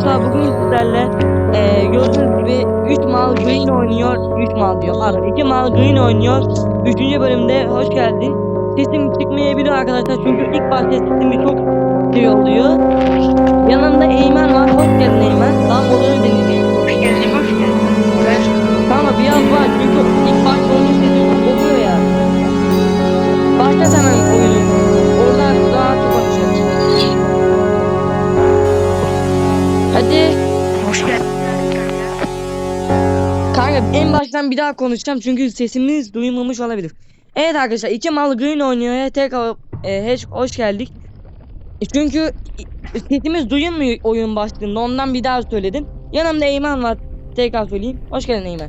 arkadaşlar bugün sizlerle eee gördüğünüz gibi 3 mal green oynuyor. 3 mal diyor pardon 2 mal green oynuyor. 3. bölümde hoş geldin. Sesim çıkmayabilir arkadaşlar çünkü ilk başta sesim bir çok şey oluyor. Yanımda Eymen var. Hoş geldin Eymen. Daha modunu deneyeceğim. Hoş geldin, hoş geldin. Tamam biraz var çünkü ilk başta oyunun sesi çok oluyor ya. Başlat hemen Hoş geldin. Kanka en baştan bir daha konuşacağım çünkü sesimiz duyulmamış olabilir. Evet arkadaşlar iki mal green oynuyor. Tekrar e, hoş, hoş geldik. E, Çünkü i- sesimiz duyulmuyor oyun başlığında ondan bir daha söyledim. Yanımda Eymen var. Tekrar söyleyeyim. Hoş geldin Eymen.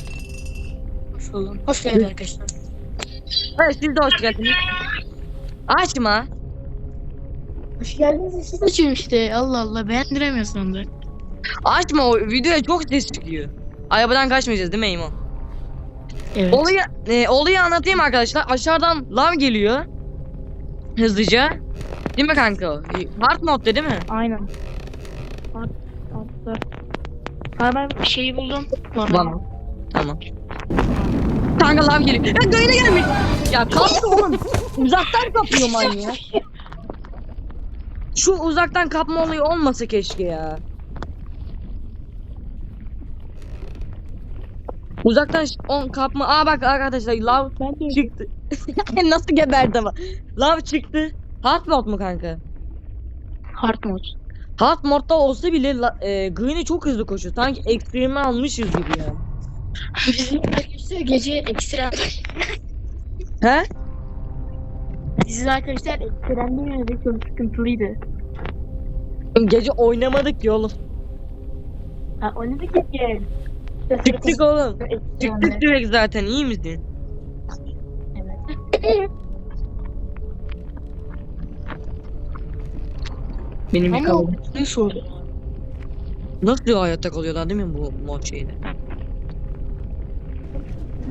Hoş buldum. Hoş geldin arkadaşlar. Evet siz de hoş geldiniz. Açma. Hoş geldiniz. Siz açıyorum işte. Allah Allah beğendiremiyorsun onları. Açma o videoya çok ses çıkıyor. Arabadan kaçmayacağız değil mi Eymen? Evet. Olayı, e, olayı anlatayım arkadaşlar. Aşağıdan lav geliyor. Hızlıca. Değil mi kanka? Hard modda değil mi? Aynen. At, attı. Ha ben bir şeyi buldum. Normal. Tamam. Tamam. Kanka lav geliyor. Ya gayına gelmiş. Ya kaptı oğlum. Uzaktan kapıyor manyak. Şu uzaktan kapma olayı olmasa keşke ya. Uzaktan on kapma. Aa bak arkadaşlar lav çıktı. Nasıl geberdi ama. Lav çıktı. Hard mod mu kanka? hard mod. Hard modda olsa bile e, Green'i çok hızlı koşuyor. Sanki ekstremi almışız gibi ya. Bizim arkadaşlar gece ekstrem. He? Sizin arkadaşlar ekstremde yönelik çok sıkıntılıydı. Gece oynamadık ki oğlum. Ha oynadık ya. Çıktık oğlum. Çıktık direkt zaten iyi misin? Evet. Benim bir kaldı. ne sordu? Nasıl hayatta kalıyorlar değil mi bu mod şeyde?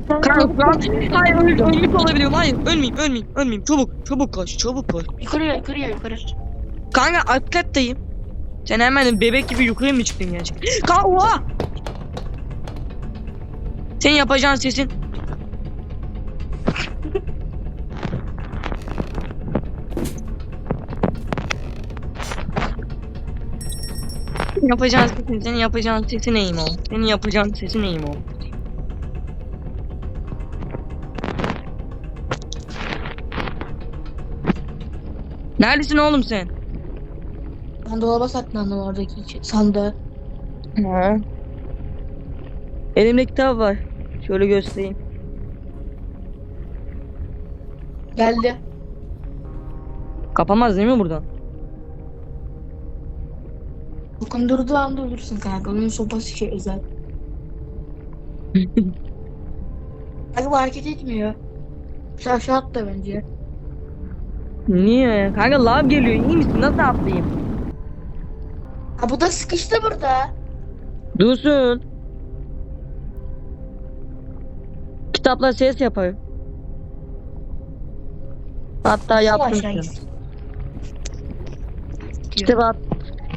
Kanka hayır öl, ölmüş olabiliyorum. Hayır ölmeyeyim ölmeyeyim ölmeyeyim. Çabuk çabuk koş çabuk koş. Yukarıya yukarıya yukarı. Kanka atlettayım. Sen hemen bebek gibi yukarı mı çıktın gerçekten? Kanka oha! Senin yapacağın sesin. Yapacağın sesin, senin yapacağın sesi neyim o? Senin yapacağın sesi neyim o? Neredesin oğlum sen? Ben dolaba saklandım oradaki sandığı. Ha. Elimde kitap var. Şöyle göstereyim. Geldi. Kapamaz değil mi buradan? Dokundurduğu anda ölürsün kanka. Onun sopası şey özel. Kanka bu hareket etmiyor. Şu aşağı atla bence. Niye? Kanka lav geliyor. İyi misin? Nasıl atlayayım? Ha bu da sıkıştı burada. Dursun. Kitapla ses yapar. Hatta yaptım şu an. Kitabı, at,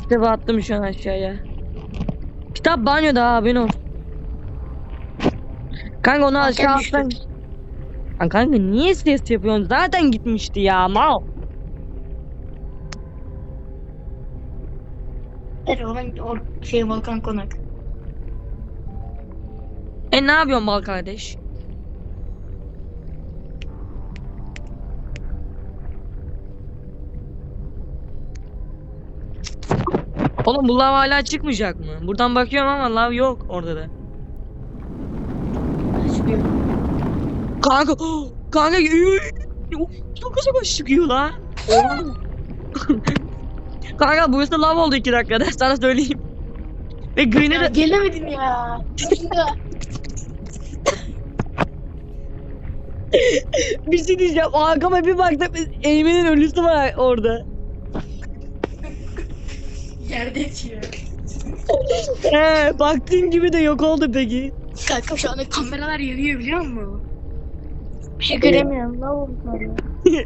kitabı attım şu an aşağıya. Kitap banyoda ha ben olsun. Kanka onu aşağı atsan. Kanka niye ses yapıyorsun? Zaten gitmişti ya mal. Evet onun o şey Volkan Konak. E ne yapıyorsun bal kardeş? Oğlum bu lav hala çıkmayacak mı? Buradan bakıyorum ama lav yok orada da. Çıkıyor. Kanka, kanka çok az yavaş çıkıyor la. kanka burası lav oldu iki dakikada sana söyleyeyim. Ve Green'e de gelemedim ya. Bir şey diyeceğim. Arkama bir baktım Eymen'in ölüsü var orada. Yerde yatıyor. He, baktığım gibi de yok oldu peki. Kanka şu anda kameralar yanıyor biliyor musun? Bir şey göremiyorum. Ne oldu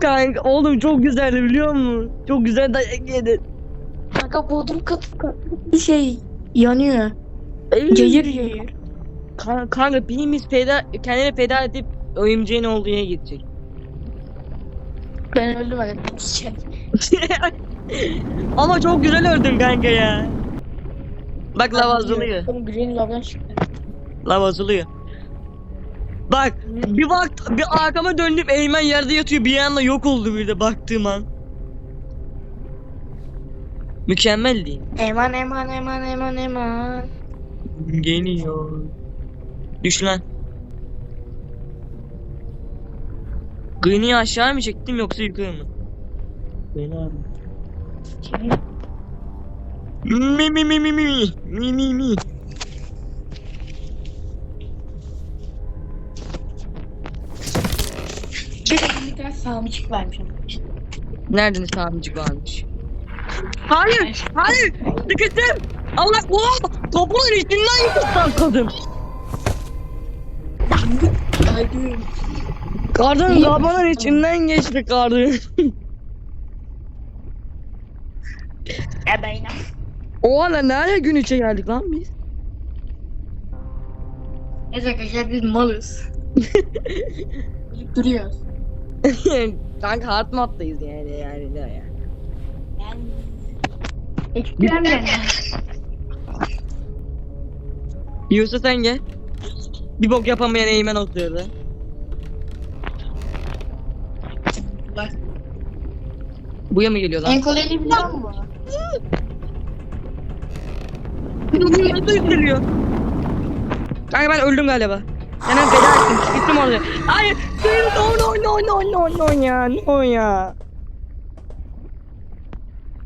Kanka oğlum çok güzeldi biliyor musun? Çok güzel dayak yedin. Kanka bodrum katı katı bir şey yanıyor. Cayır cayır. Kan- Kanka birimiz feda, kendini feda edip oyuncağın olduğu yere gidecek. Ben öldüm hadi. Ama çok güzel öldün kanka ya. Bak lav azalıyor. Oğlum green lavdan çıktı. Lav azalıyor. Bak bir bak bir arkama döndüm Eymen yerde yatıyor bir anda yok oldu bir de baktığım an. Mükemmel değil. Eman eman eman eman eman. Geliyor. Düş lan. Green'i aşağı mı çektim yoksa yukarı mı? Beni abi. Mi mi mi mi mi mi mi mi. Bir tane sağımcık. Nereden sağımcık varmış? Hayır, hayır, sıkıştım. Allah, oha, topunun içinden yıkılsan kadın. Haydi. Kadın zamanın içinden geçti ben inan. Oha lan nereye gün içe geldik lan biz? Evet arkadaşlar biz malız. Duruyoruz. Kanka hard moddayız yani yani ne ya. Yani. Ekstrem yani. Yusuf sen gel. Bir bok yapamayan Eymen oturuyordu. Bak. Buya mı geliyor lan? En kolayını biliyor musun? Nasıl yükseliyor? Kanka ben öldüm galiba. Hemen feda ettim. Gittim oraya. Hayır. No no no no no no ya. No ya.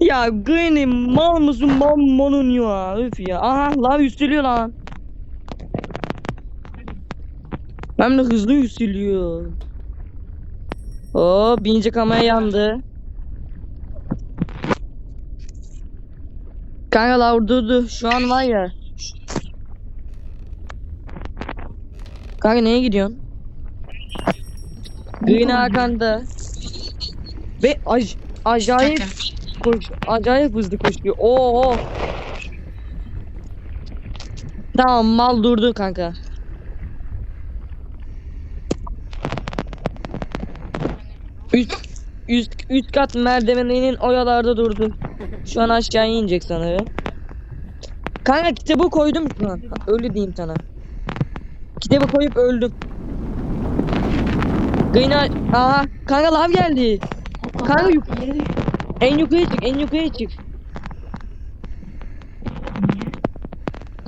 Ya Granny mal mısın mal monun ya. Öf ya. Aha lav yükseliyor lan. Hem de hızlı yükseliyor. Oo birinci kamera yandı. Kanka lav durdu. Şu an var ya. Kanka neye gidiyorsun? Green arkanda. Ve ac acayip koş acayip hızlı koşuyor. Oo. Tamam mal durdu kanka. Üst üst üst kat merdiveninin oyalarda durdu. Şu an aşağı inecek sanırım. Kanka kitabı koydum şu an. Öyle diyeyim sana. Kitabı koyup öldüm. Gıyna... Aha kanka lav geldi. Kanka yuk- En yukarı çık en yukarı çık.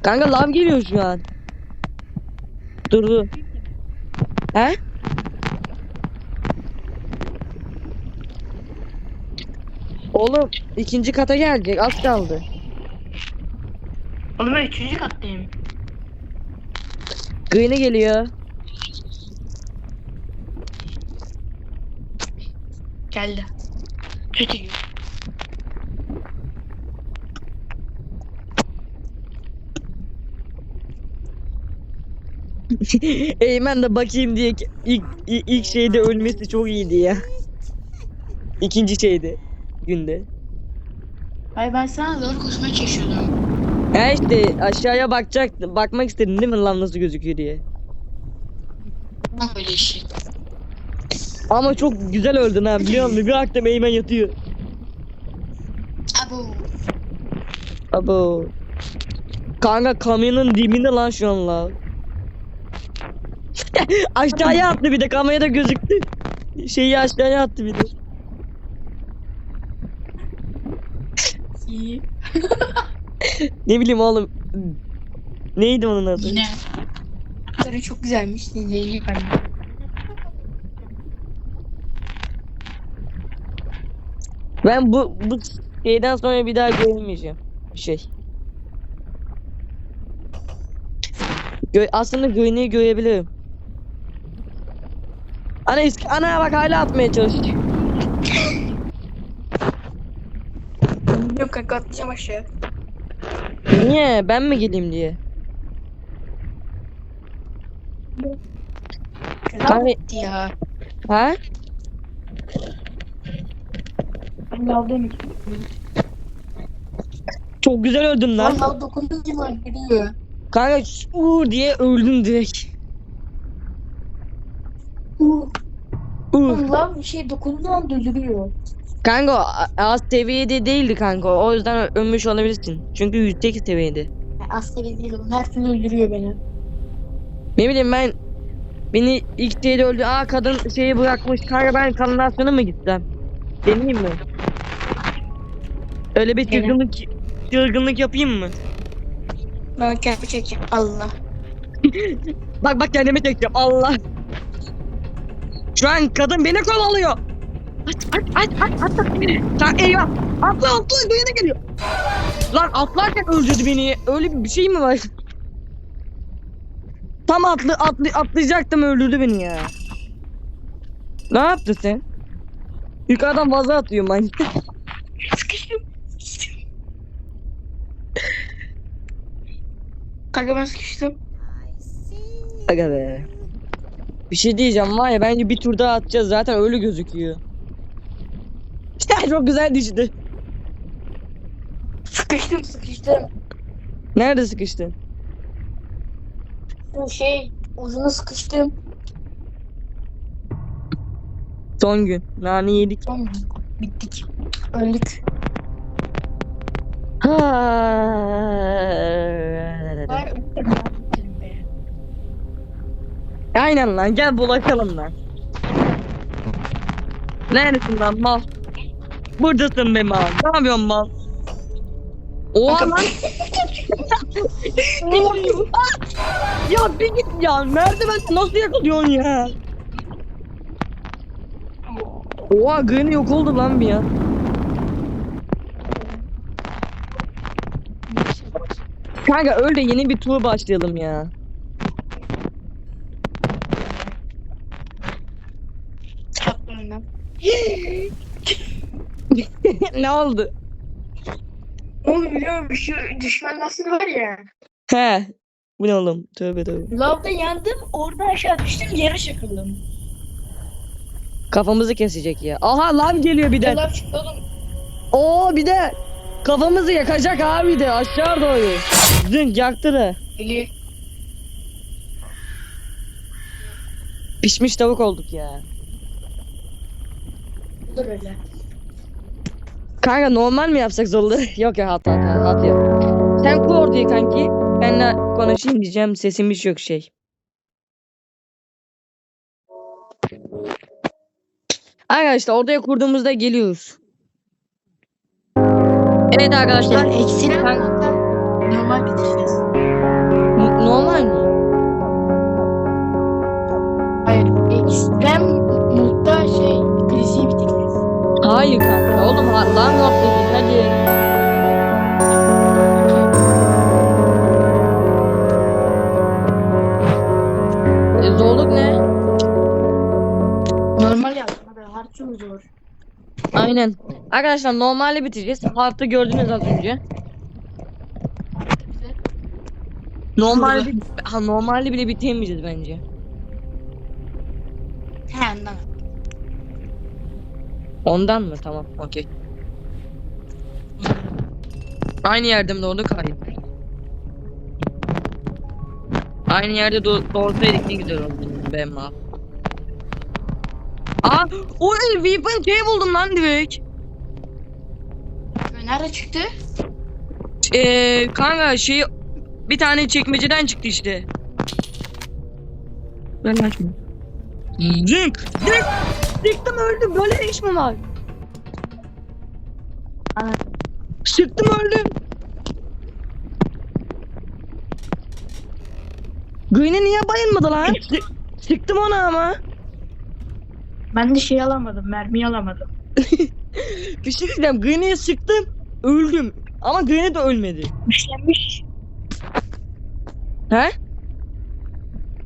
Kanka lav geliyor şu an. Durdu. He? Oğlum ikinci kata gelecek az kaldı. Oğlum ben üçüncü kattayım. Green'e geliyor. Geldi. Kötü gibi. Eymen de bakayım diye ilk, ilk, şeyde ölmesi çok iyiydi ya. İkinci şeyde günde. Hayır ben sana doğru koşmaya çalışıyordum. Ya işte aşağıya bakacaktım. Bakmak istedin değil mi lan nasıl gözüküyor diye. Bak böyle işi. Ama çok güzel öldün ha biliyor musun? Bir baktım Eymen yatıyor. Abo. Abo. Kanka kamyonun dibinde lan şu an la. aşağıya attı bir de kamerada gözüktü. Şeyi aşağıya attı bir de. İyi. Ne bileyim oğlum. Neydi onun adı? Yine. Sarı çok güzelmiş. Dinleyici ben. Ben bu bu şeyden sonra bir daha görmeyeceğim. Bir şey. Gö aslında Green'i görebilirim. Ana ana bak hala atmaya çalışıyor. Yok kanka atlayacağım aşağı. Niye? Ben mi geleyim diye. Kanka- ya. Ha? İçin. Çok güzel öldüm lan. Valla dokunduğun gibi gidiyor. Kanka uuu diye öldüm direkt. Uh, Uuu. Lan bir şey dokunduğu an öldürüyor. Kanka az seviyede değildi kanka. O yüzden ölmüş olabilirsin. Çünkü 108 seviyede. Az seviye değil oğlum. Her türlü öldürüyor beni. Ne bileyim ben beni ilk şeyde öldü. Aa kadın şeyi bırakmış. Kanka ben kanalizasyona mı gitsem? Deneyeyim mi? Öyle bir çılgınlık çılgınlık yapayım mı? Ben kendimi çekeceğim. Allah. Bak bak kendimi çekeceğim. Allah. Şu an kadın beni kovalıyor. Aç aç aç aç aç. aç. Sen eyvah. Atla atla beni geliyor. Lan atlarken öldürdü beni. Öyle bir şey mi var? Tam atlı, atlı atlayacaktım öldürdü beni ya. Ne yaptın sen? Yukarıdan vaza atıyorum ben. Sıkıştım. Kanka ben sıkıştım. Aga be. Bir şey diyeceğim var ya bence bir tur daha atacağız zaten öyle gözüküyor. Çok güzel düştü. Sıkıştım sıkıştım. Nerede sıkıştın? Bu şey ucuna sıkıştım. Son gün. Nane yedik. Tamam. Bittik. Öldük. Ha. Var. Aynen lan gel bulaşalım lan. Neredesin lan mal? Buradasın be mal. Ne yapıyorsun mal? Oha lan. Ah! ya bir git ya. Merdiven nasıl yakalıyorsun ya? Oha Granny yok oldu lan bir ya. Kanka öyle yeni bir tur başlayalım ya. Ne oldu? Oğlum biliyor musun şu düşman nasıl var ya. He. Bu ne oğlum? Tövbe tövbe. Lavda yandım orada aşağı düştüm yere çakıldım. Kafamızı kesecek ya. Aha lan geliyor bir de. Lav çıktı oğlum. Oo bir de. Kafamızı yakacak abi de aşağı doğru. Zınk yaktı da. Geliyor. Pişmiş tavuk olduk ya. Bu da böyle. Kanka normal mi yapsak zorlu? yok ya hata hata hata. Sen kur orayı kanki. Benle konuşayım diyeceğim sesim hiç yok şey. Arkadaşlar oraya kurduğumuzda geliyoruz. Evet arkadaşlar. Yani eksilen lan yok dedik hadi. E, zorluk ne? Normal yaptım. Hard çok zor. Aynen. Arkadaşlar normalde bitireceğiz. Harfta gördünüz az önce. Normalde ha normalde bile bitemeyeceğiz bence. He ondan. Ondan mı? Tamam. Okey. Aynı yerde mi doğduk? Hayır. Aynı yerde do- doğsaydık ne güzel olurdu. Ben mal. Aa, o weapon şey buldum lan direkt. Nerede çıktı? Eee kanka şey bir tane çekmeceden çıktı işte. Ben açmıyorum. Zınk! Zınk! Sıktım öldüm. Böyle iş mi var? Ana. Sıktım öldüm. Green'e niye bayılmadı lan? Sı- Sıktım ona ama. Ben de şey alamadım. Mermi alamadım. Bir şey diyeceğim. Green'e sıktım. Öldüm. Ama Green'e de ölmedi. Güçlenmiş. He?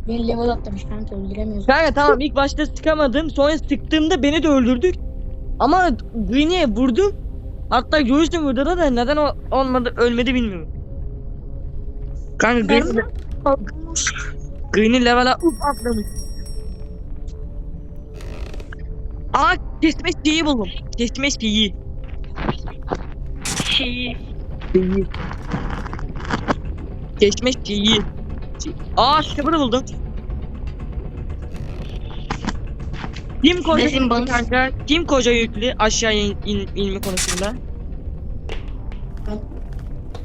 Bir level atlamış kanka öldüremiyoruz. Kanka tamam ilk başta sıkamadım. Sonra sıktığımda beni de öldürdük. Ama Green'e vurdum. Hatta göğüsle vurdu da neden o olmadı ölmedi bilmiyorum. Kanka Green'e Green'in level'a up atlamış. Aa kesme şeyi buldum. Kesme şeyi. Şeyi. Şeyi. Çeşme şeyi. Şey- Aa şu kapını buldum. Kim koca yüklü kanka? Kim koca yüklü aşağıya in, in, inme konusunda?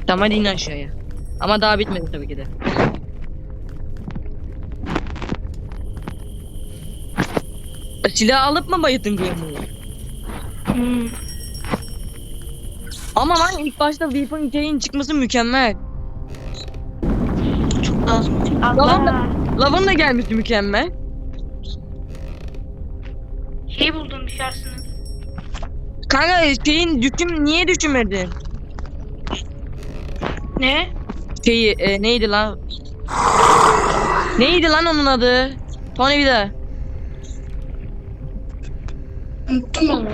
Tamam in aşağıya. Ama daha bitmedi tabii ki de. Silah alıp mı bayıttın Grimwood'u? Hmm. Ama lan ilk başta Weapon K'in çıkması mükemmel. Çok lazım. Tamam da- Allah. Lavın da gelmesi mükemmel. Şey buldum dışarısını. Kanka şeyin düşüm niye düşürmedin? Ne? Şeyi e, neydi lan? Neydi lan onun adı? Tony bir daha. Unuttum onu.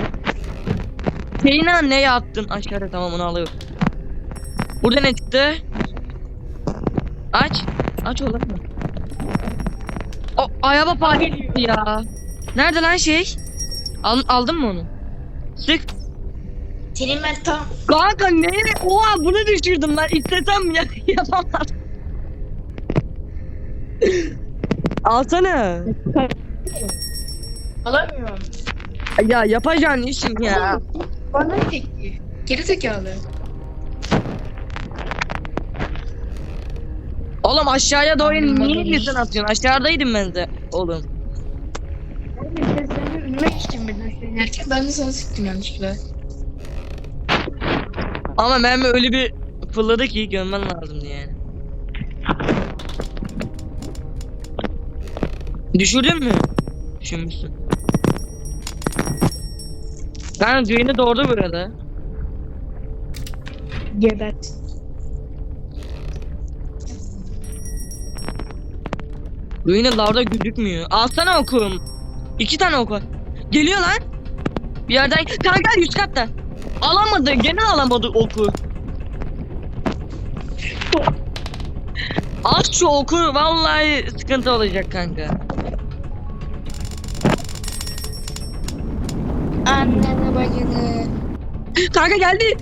Şeyine ne attın? Aşağıda tamam onu alıyorum. Burada ne çıktı? Aç. Aç oğlum. O ayaba çıktı ya. Nerede lan şey? Al, aldın mı onu? Sık. Senin ben tam. Kanka ne? Oha bunu düşürdüm lan. İstesem ya yapamam. Alsana. Alamıyorum. Ya yapacağın işin ya. Bana çekti. Geri zekalı. Oğlum aşağıya doğru niye birden atıyorsun? Aşağıdaydım ben de oğlum. Ben seni geçtim birden söylerken ben de sana sıktım yanlışlıkla. Ama mermi öyle bir fırladı ki görmen lazımdı yani. Düşürdün mü? Düşürmüşsün. Ben düğünü doğru burada. Gebert. Düğünü lavda gözükmüyor. Alsana okum. İki tane oku. Geliyor lan. Bir yerden. Kanka üst katta. Alamadı. Gene alamadı oku. Al şu oku. Vallahi sıkıntı olacak kanka. Annene bacını. Kanka geldi.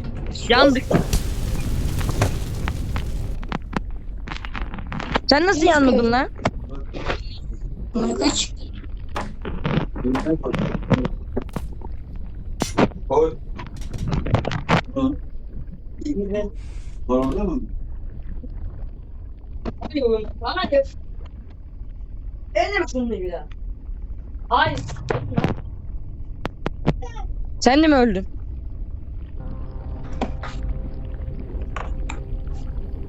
Yandık. Sen nasıl yanmadın lan? Kaç? Koy. Orada mı? Hadi. Elim bir daha. Hayır. Sen de mi öldün?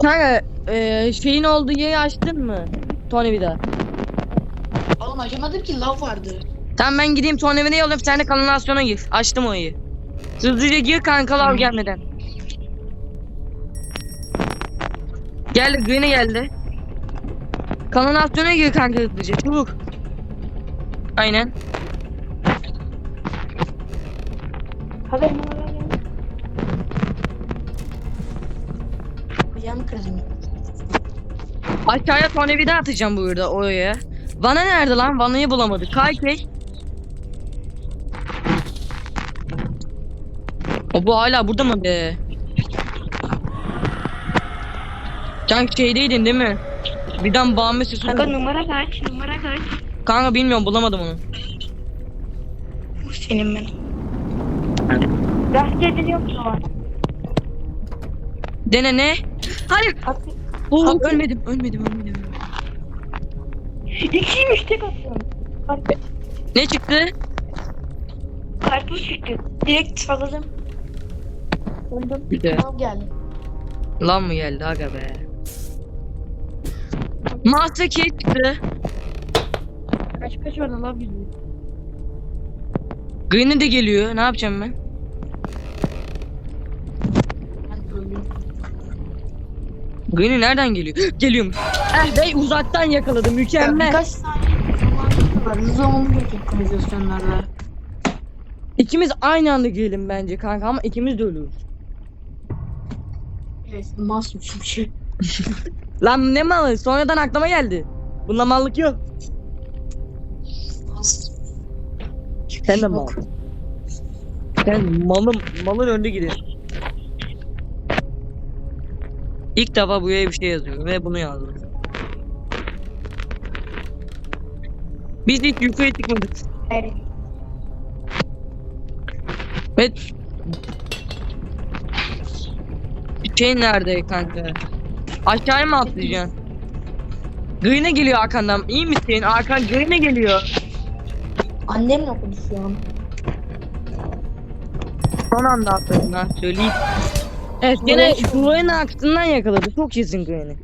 Kanka eee şeyin olduğu yeri açtın mı? Tony bir daha. Oğlum açamadım ki lav vardı. Tamam ben gideyim Tony bir yollayayım sen de kanalizasyona gir. Açtım orayı. Hızlıca gir kanka lav gelmeden. Geldi Green'e geldi. Kanalizasyona gir kanka hızlıca çabuk. Aynen. Haberim var ya. Ayağımı kırdım. Aşağıya tornavida atacağım burada oraya. Vana nerede lan? Vanayı bulamadık. Kaykay. O bu hala burada mı be? Sen şeydeydin değil mi? Birden bağımlı sesi Kanka numara kaç? Numara kaç? Kanka bilmiyorum bulamadım onu. Bu senin ben. Gazete ediliyor an? Dene ne? Hayır. At. Oo, At. ölmedim, ölmedim, ölmedim. İkiymiş tek atıyorum. Ne çıktı? Karpuz çıktı. Direkt salladım. Döndüm. Güzel. Al geldi. Lan mı geldi aga be? Master Key çıktı. Kaç kaç oradan lav gidiyor. Green'e de geliyor. Ne yapacağım? Ben Green'i nereden geliyor? Geliyormuş. Eh be uzaktan yakaladı. Ya Mükemmel. birkaç saniye zamanımız var. Hızlı olmamız gerekiyor kanalizasyonlarla. İkimiz aynı anda girelim bence kanka ama ikimiz de ölürüz. Evet, masum çünkü. Lan ne malı? Sonradan aklıma geldi. Bunda mallık yok. Sen de mal. Sen malın, malın önde gidiyorsun. İlk defa buraya bir şey yazıyor ve bunu yazdım. Biz hiç yukarı çıkmadık. Evet. Ve şey nerede kanka? Aşağıya mı atlayacaksın? Green'e geliyor arkandan. İyi misin? Arkan Green'e geliyor. Annemle konuşuyorum. Son anda atladın ha söyleyeyim. Evet gene Green'in aksından yakaladı. Çok iyisin Green'i.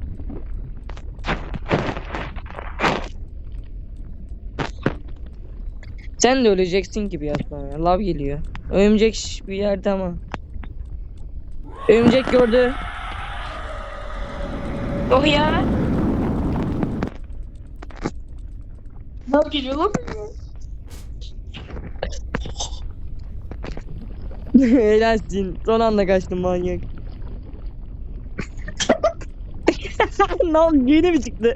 Sen de öleceksin gibi yapma. Lav geliyor. Örümcek bir yerde ama. Örümcek gördü. Yok ya. Bak geliyor lan. Helalsin. Son anda kaçtın manyak. ne oldu? Yine mi çıktı?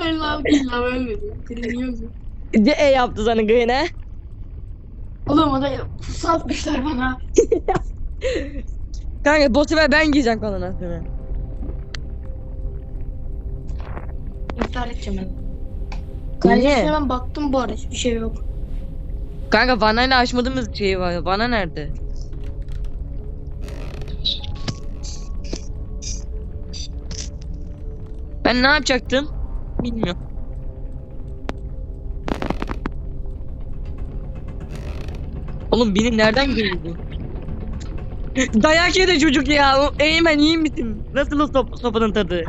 Değil lan ölmedi. Kırılıyordu. Ce e yaptı sana Green'e. Oğlum o da pusu atmışlar bana. Kanka bu sefer ben giyeceğim kanına seni. İptal edeceğim ben. Kardeşime ben baktım bu arada hiçbir şey yok. Kanka vanayla açmadığımız şey var. Vana nerede? Ben ne yapacaktım? Bilmiyorum. Oğlum beni nereden gördün? Dayak yedi çocuk ya. Eymen iyi misin? Nasıl o sop sopanın tadı?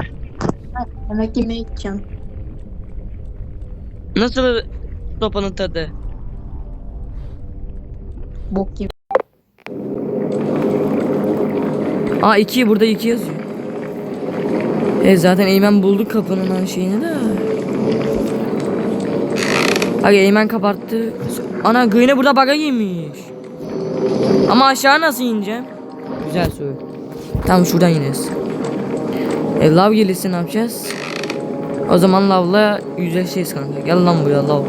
Yemek yemeye gideceğim. Nasıl sopanın tadı? Bok gibi. Aa 2 burada 2 yazıyor. E zaten Eymen buldu kapının an şeyini de. Abi Eymen kapattı. Ana Gıyne burada baga giymiş. Ama aşağı nasıl ineceğim? Güzel soru. Tamam şuradan ineriz. E lav gelirse ne yapacağız? O zaman lavla yüzleşeceğiz kanka. Gel lan buraya lav.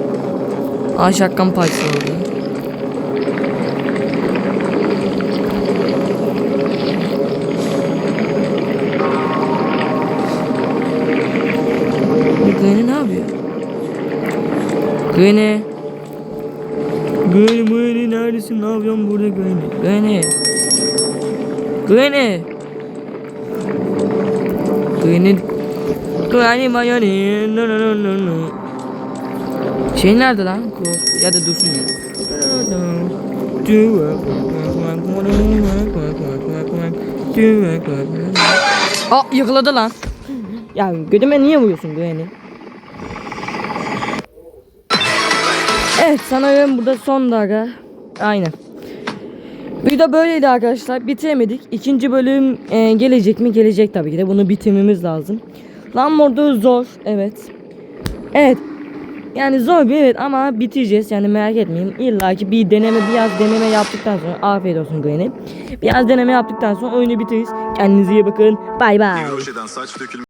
Aa şakkan parçası. Granny. Granny, Granny neredesin? Ne yapıyorsun burada Granny? Granny. Granny. Granny. Granny mayoni. No no no no no. Şey nerede lan? Ko- Ya da dursun ya. Aa yakaladı lan. Ya gödüme niye vuruyorsun Granny? Evet sanırım burada son dakika. Aynen. Video böyleydi arkadaşlar. Bitiremedik. İkinci bölüm e, gelecek mi? Gelecek tabii ki de. Bunu bitirmemiz lazım. Lan modu zor. Evet. Evet. Yani zor bir evet ama bitireceğiz. Yani merak etmeyin. İlla ki bir deneme biraz deneme yaptıktan sonra afiyet olsun Granny. Biraz deneme yaptıktan sonra oyunu bitiririz. Kendinize iyi bakın. Bay bay.